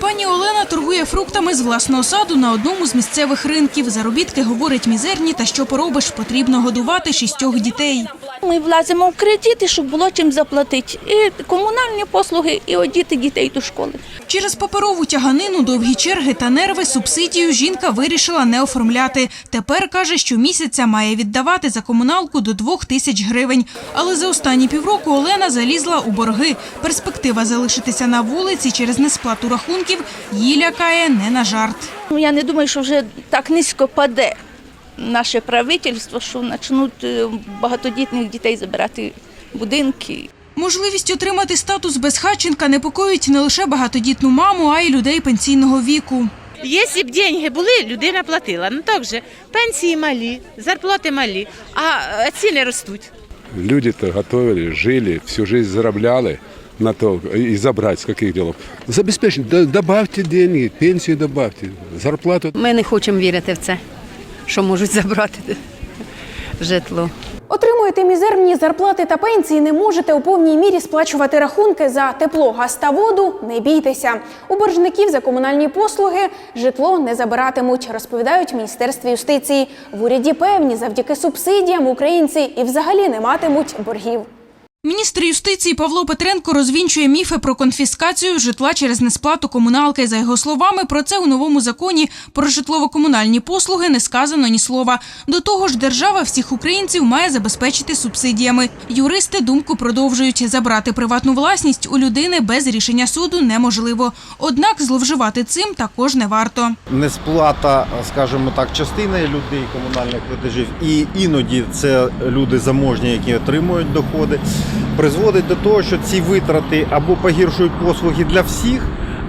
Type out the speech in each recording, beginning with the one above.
Пані Олена торгує фруктами з власного саду на одному з місцевих ринків. Заробітки говорить мізерні, та що поробиш, потрібно годувати шістьох дітей. Ми влазимо в кредити, щоб було чим заплатити. І комунальні послуги, і одіти дітей до школи. Через паперову тяганину, довгі черги та нерви субсидію жінка вирішила не оформляти. Тепер каже, що місяця має віддавати за комуналку до двох тисяч гривень. Але за останні півроку Олена залізла у борги. Перспектива залишитися на вулиці через несплату рахунків її лякає не на жарт. Ну, Я не думаю, що вже так низько паде наше правительство, що почнуть е, багатодітних дітей забирати будинки. Можливість отримати статус безхатченка непокоїть не лише багатодітну маму, а й людей пенсійного віку. Якщо б деньги були, людина платила. Ну так же, пенсії малі, зарплати малі, а е, ціни ростуть. Люди-то готовили, жили, всю жизнь заробляли на то и забрать с каких делов. Забеспечить, да- добавьте деньги, пенсию добавьте, зарплату. Ми не хочемо вірити в це, що можуть забрати житло. Отримуєте мізерні зарплати та пенсії, не можете у повній мірі сплачувати рахунки за тепло, газ та воду. Не бійтеся. У боржників за комунальні послуги житло не забиратимуть, розповідають в міністерстві юстиції. В уряді певні, завдяки субсидіям українці і взагалі не матимуть боргів. Міністр юстиції Павло Петренко розвінчує міфи про конфіскацію житла через несплату комуналки. За його словами, про це у новому законі про житлово-комунальні послуги не сказано ні слова. До того ж, держава всіх українців має забезпечити субсидіями. Юристи думку продовжують забрати приватну власність у людини без рішення суду неможливо. Однак зловживати цим також не варто. несплата, скажімо так, частини людей комунальних платежів, і іноді це люди заможні, які отримують доходи, призводить до того, що ці витрати або погіршують послуги для всіх,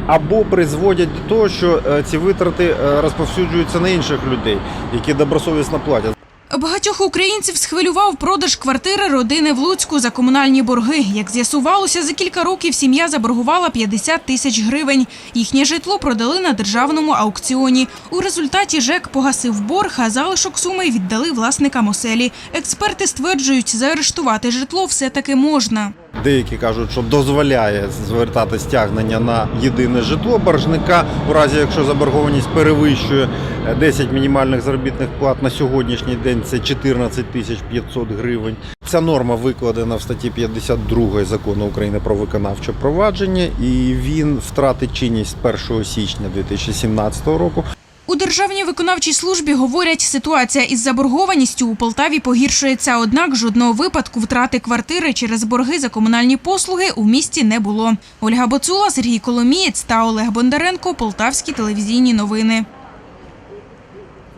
або призводять до того, що е, ці витрати е, розповсюджуються на інших людей, які добросовісно платять. Багатьох українців схвилював продаж квартири родини в Луцьку за комунальні борги. Як з'ясувалося, за кілька років сім'я заборгувала 50 тисяч гривень. Їхнє житло продали на державному аукціоні. У результаті ЖЕК погасив борг, а залишок суми віддали власникам оселі. Експерти стверджують, заарештувати житло все-таки можна. Деякі кажуть, що дозволяє звертати стягнення на єдине житло боржника, у разі якщо заборгованість перевищує е, 10 мінімальних заробітних плат на сьогоднішній день це 14 тисяч 500 гривень. Ця норма викладена в статті 52 закону України про виконавче провадження, і він втратить чинність з 1 січня 2017 року. У Державній виконавчій службі говорять, ситуація із заборгованістю у Полтаві погіршується, однак жодного випадку втрати квартири через борги за комунальні послуги у місті не було. Ольга Боцула, Сергій Коломієць та Олег Бондаренко. Полтавські телевізійні новини.